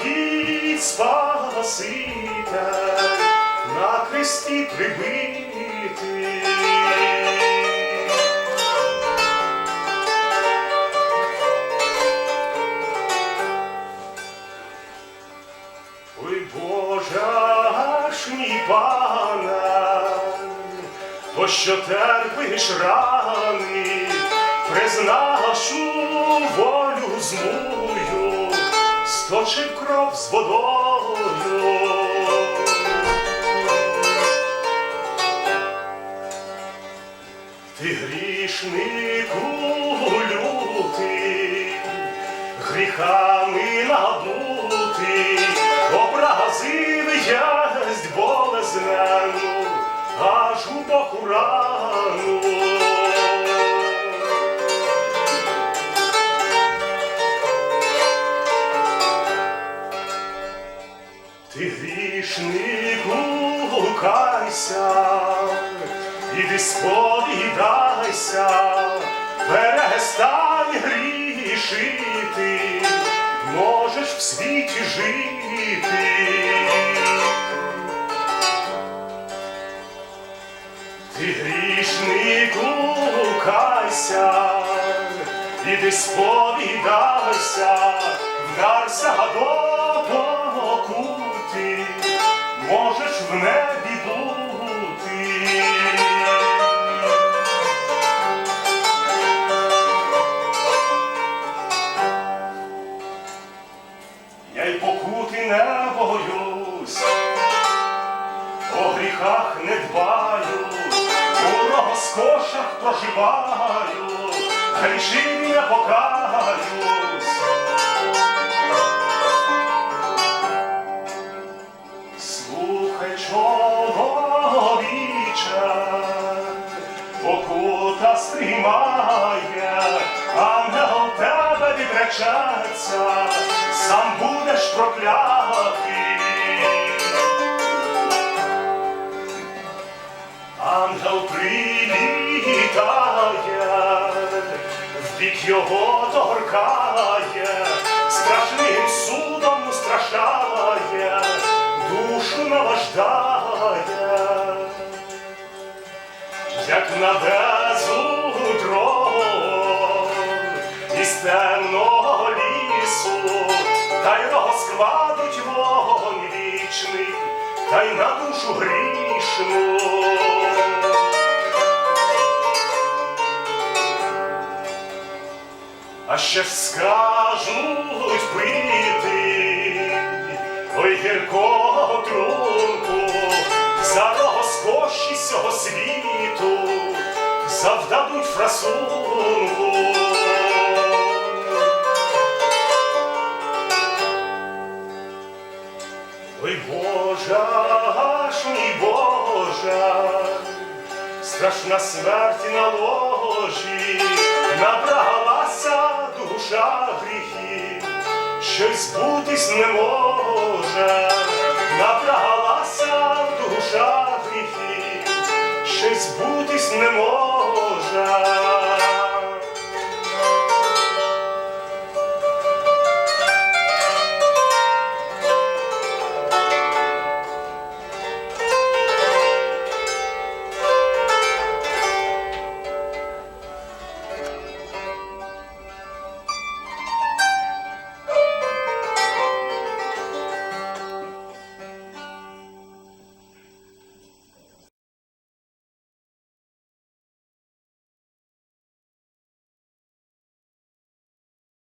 стоїть Спаситель на хресті прибитий. Ой, Боже ж мій пане, то що терпиш рани, признашу волю змую, сточив кров з водою. Ти грішнику лютий, гріхами набутий, образив ясть грішнику кайся, іди сповідайся, перестань грішити, можеш в світі жити. Ти грішнику кайся, іди сповідайся, вдарся до покути, можеш в небі бути. Я й покути не боюсь, о гріхах не дбаю, у розкошах проживаю, грішив не покаюсь. Покута стримає, ангел тебе відречеться, сам будеш проклятий. Ангел прилітає, в бік його торкає, страшним судом страшає, душу наваждає, як на темного лісу, та й розкладуть вогонь вічний, та й на душу грішну. А ще скажуть пити, ой гіркого трунку, за розкоші сього світу завдадуть фрасунку. Ой Боже, аж мій Боже, страшна смерть на ложі, набралася душа гріхів, щось збутись не може, набралася душа гріхів, щось збутись не може.